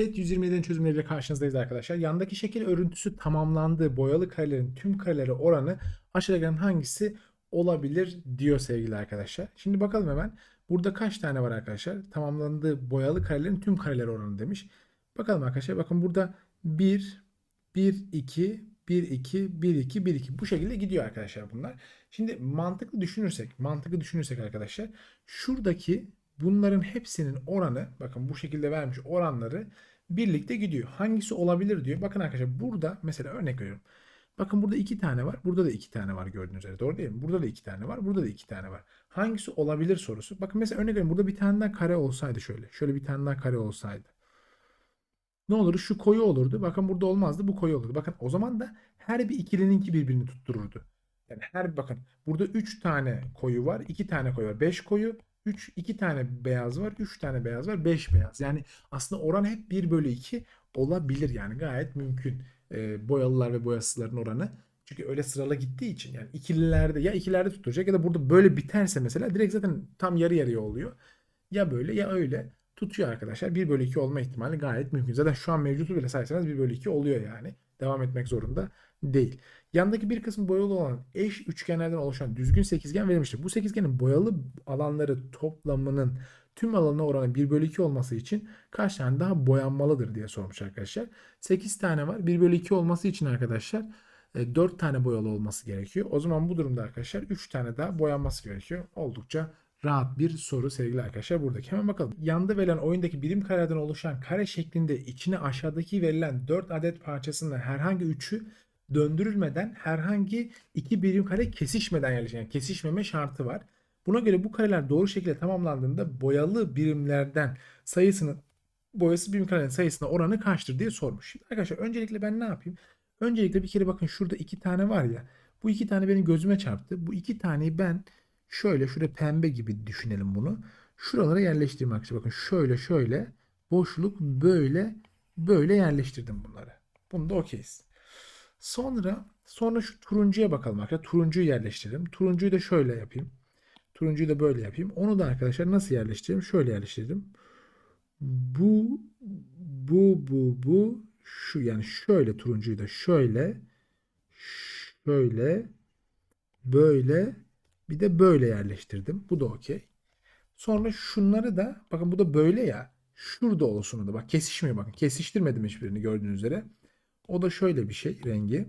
Set 127'nin çözümleriyle karşınızdayız arkadaşlar. Yandaki şekil örüntüsü tamamlandığı boyalı karelerin tüm kareleri oranı aşağıdakilerin hangisi olabilir diyor sevgili arkadaşlar. Şimdi bakalım hemen. Burada kaç tane var arkadaşlar? Tamamlandığı boyalı karelerin tüm kareleri oranı demiş. Bakalım arkadaşlar. Bakın burada 1, 1, 2, 1, 2, 1, 2, 1, 2. Bu şekilde gidiyor arkadaşlar bunlar. Şimdi mantıklı düşünürsek, mantıklı düşünürsek arkadaşlar. Şuradaki bunların hepsinin oranı, bakın bu şekilde vermiş oranları birlikte gidiyor. Hangisi olabilir diyor. Bakın arkadaşlar burada mesela örnek veriyorum. Bakın burada iki tane var. Burada da iki tane var gördüğünüz üzere. Doğru değil mi? Burada da iki tane var. Burada da iki tane var. Hangisi olabilir sorusu. Bakın mesela örnek veriyorum. Burada bir tane daha kare olsaydı şöyle. Şöyle bir tane daha kare olsaydı. Ne olurdu? Şu koyu olurdu. Bakın burada olmazdı. Bu koyu olurdu. Bakın o zaman da her bir ikilininki birbirini tuttururdu. Yani her bakın burada 3 tane koyu var. 2 tane koyu var. 5 koyu. 3, 2 tane beyaz var. 3 tane beyaz var. 5 beyaz. Yani aslında oran hep 1 bölü 2 olabilir. Yani gayet mümkün. E, boyalılar ve boyasızların oranı. Çünkü öyle sıralı gittiği için yani ikililerde ya ikililerde tutturacak ya da burada böyle biterse mesela direkt zaten tam yarı yarıya oluyor. Ya böyle ya öyle tutuyor arkadaşlar. 1 bölü 2 olma ihtimali gayet mümkün. Zaten şu an mevcutu bile sayarsanız 1 bölü 2 oluyor yani. Devam etmek zorunda değil. Yandaki bir kısmı boyalı olan eş üçgenlerden oluşan düzgün sekizgen verilmiştir. Bu sekizgenin boyalı alanları toplamının tüm alanına oranı 1 bölü 2 olması için kaç tane daha boyanmalıdır diye sormuş arkadaşlar. 8 tane var. 1 bölü 2 olması için arkadaşlar 4 e, tane boyalı olması gerekiyor. O zaman bu durumda arkadaşlar 3 tane daha boyanması gerekiyor. Oldukça rahat bir soru sevgili arkadaşlar buradaki. Hemen bakalım. Yanda verilen oyundaki birim karelerden oluşan kare şeklinde içine aşağıdaki verilen 4 adet parçasından herhangi 3'ü döndürülmeden herhangi iki birim kare kesişmeden yerleşen yani kesişmeme şartı var. Buna göre bu kareler doğru şekilde tamamlandığında boyalı birimlerden sayısının boyası birim karenin sayısına oranı kaçtır diye sormuş. Şimdi arkadaşlar öncelikle ben ne yapayım? Öncelikle bir kere bakın şurada iki tane var ya. Bu iki tane benim gözüme çarptı. Bu iki taneyi ben şöyle şurada pembe gibi düşünelim bunu. Şuralara yerleştireyim arkadaşlar. Bakın şöyle şöyle boşluk böyle böyle yerleştirdim bunları. Bunu da okeyiz. Sonra sonra şu turuncuya bakalım arkadaşlar. Turuncuyu yerleştirelim. Turuncuyu da şöyle yapayım. Turuncuyu da böyle yapayım. Onu da arkadaşlar nasıl yerleştireyim? Şöyle yerleştirdim. Bu bu bu bu şu yani şöyle turuncuyu da şöyle şöyle böyle bir de böyle yerleştirdim. Bu da okey. Sonra şunları da bakın bu da böyle ya. Şurada olsun da bak kesişmiyor bakın. Kesiştirmedim hiçbirini gördüğünüz üzere. O da şöyle bir şey rengi.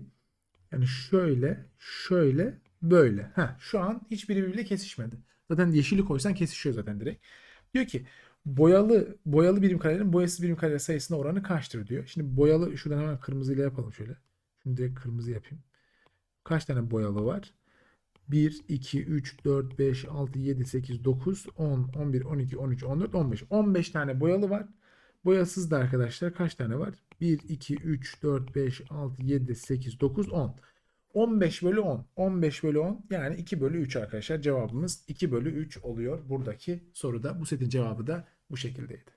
Yani şöyle, şöyle, böyle. Ha, şu an hiçbiri birbiriyle kesişmedi. Zaten yeşili koysan kesişiyor zaten direkt. Diyor ki boyalı boyalı birim karelerin boyasız birim kareler sayısına oranı kaçtır diyor. Şimdi boyalı şuradan hemen kırmızıyla yapalım şöyle. Şimdi direkt kırmızı yapayım. Kaç tane boyalı var? 1, 2, 3, 4, 5, 6, 7, 8, 9, 10, 11, 12, 13, 14, 15. 15 tane boyalı var. Boyasız da arkadaşlar kaç tane var? 1, 2, 3, 4, 5, 6, 7, 8, 9, 10. 15 bölü 10. 15 bölü 10 yani 2 bölü 3 arkadaşlar. Cevabımız 2 bölü 3 oluyor buradaki soruda. Bu setin cevabı da bu şekildeydi.